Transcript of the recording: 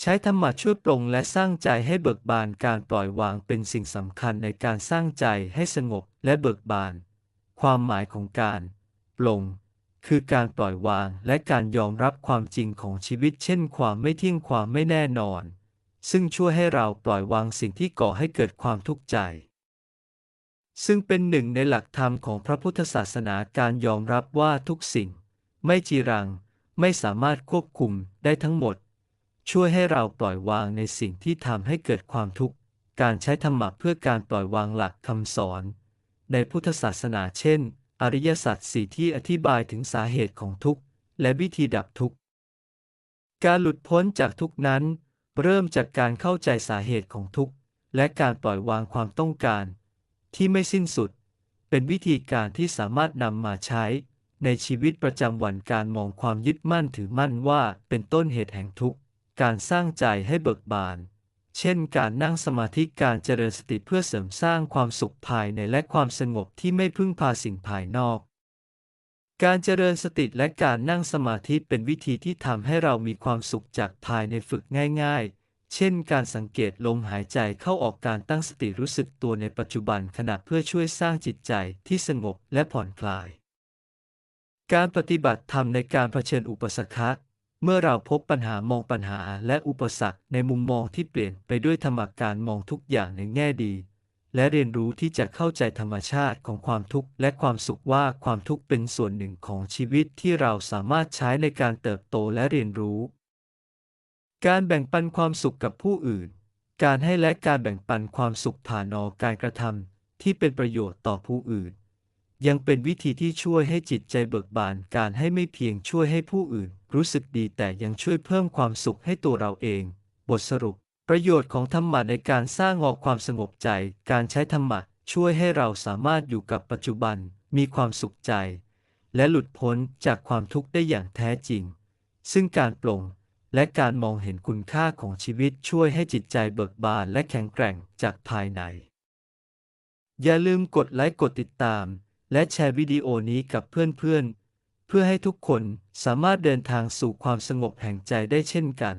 ใช้ธรรมะช่วยปลงและสร้างใจให้เบิกบานการปล่อยวางเป็นสิ่งสำคัญในการสร้างใจให้สงบและเบิกบาน ความหมายของการปลงคือการปล่อยวางและการยอมรับความจริงของชีวิต เช่น ความไม่เที่ยงความไม่แน่นอน ซึ่งช่วยให้เราปล่อยวางสิ่งที่ก่อให้เกิดความทุกข์ใจ ซึ่งเป็นหนึ่งในหลักธรรมของพระพุทธศาสนาการยอมรับว่าทุกสิ่ง ไม่จีรัง ไม่สามารถควบคุมได้ทั้งหมด ช่วยให้เราปล่อยวางในสิ่งที่ทำให้เกิดความทุกข์ การใช้ธรรมะเพื่อการปล่อยวางหลักคำสอน ในพุทธศาสนาเช่น อริยสัจสี่ที่อธิบายถึงสาเหตุของทุกข์ และวิธีดับทุกข์ การหลุดพ้นจากทุกข์นั้น เริ่มจากการเข้าใจสาเหตุของทุกข์ และการปล่อยวางความต้องการ ที่ไม่สิ้นสุด เป็นวิธีการที่สามารถนำมาใช้ ในชีวิตประจำวันการมองความยึดมั่นถือมั่นว่าเป็นต้นเหตุแห่งทุกข์ การสร้างใจให้เบิกบาน เช่นการนั่งสมาธิการเจริญสติเพื่อเสริมสร้างความสุขภายในและความสงบที่ไม่พึ่งพาสิ่งภายนอก การเจริญสติและการนั่งสมาธิเป็นวิธีที่ทำให้เรามีความสุขจากภายในฝึกง่าย ๆ เช่น การสังเกตลมหายใจเข้าออกการตั้งสติรู้สึกตัวในปัจจุบันขณะเพื่อช่วยสร้างจิตใจที่สงบและผ่อนคลาย การปฏิบัติธรรมในการเผชิญอุปสรรค เมื่อเราพบปัญหามองปัญหาและอุปสรรคในมุมมองที่เปลี่ยนไปด้วยธรรมการมองทุกอย่างในแง่ดี และเรียนรู้ที่จะเข้าใจธรรมชาติของความทุกข์และความสุขว่าความทุกข์เป็นส่วนหนึ่งของชีวิตที่เราสามารถใช้ในการเติบโตและเรียนรู้ การแบ่งปันความสุขกับผู้อื่น การให้และการแบ่งปันความสุขผ่านอการกระทำที่เป็นประโยชน์ต่อผู้อื่น ยังเป็นวิธีที่ช่วยให้จิตใจเบิกบานการให้ไม่เพียงช่วยให้ผู้อื่น รู้สึกดีแต่ยังช่วยเพิ่มความสุขให้ตัวเราเอง บทสรุป ประโยชน์ของธรรมะในการสร้างออกความสงบใจ การใช้ธรรมะช่วยให้เราสามารถอยู่กับปัจจุบัน มีความสุขใจ และหลุดพ้นจากความทุกข์ได้อย่างแท้จริง ซึ่งการปลงและการมองเห็นคุณค่าของชีวิตช่วยให้จิตใจเบิกบานและแข็งแกร่งจากภายใน อย่าลืมกดไลค์กดติดตาม และแชร์วิดีโอนี้กับเพื่อนๆ เพื่อให้ทุกคนสามารถเดินทางสู่ความสงบแห่งใจได้เช่นกัน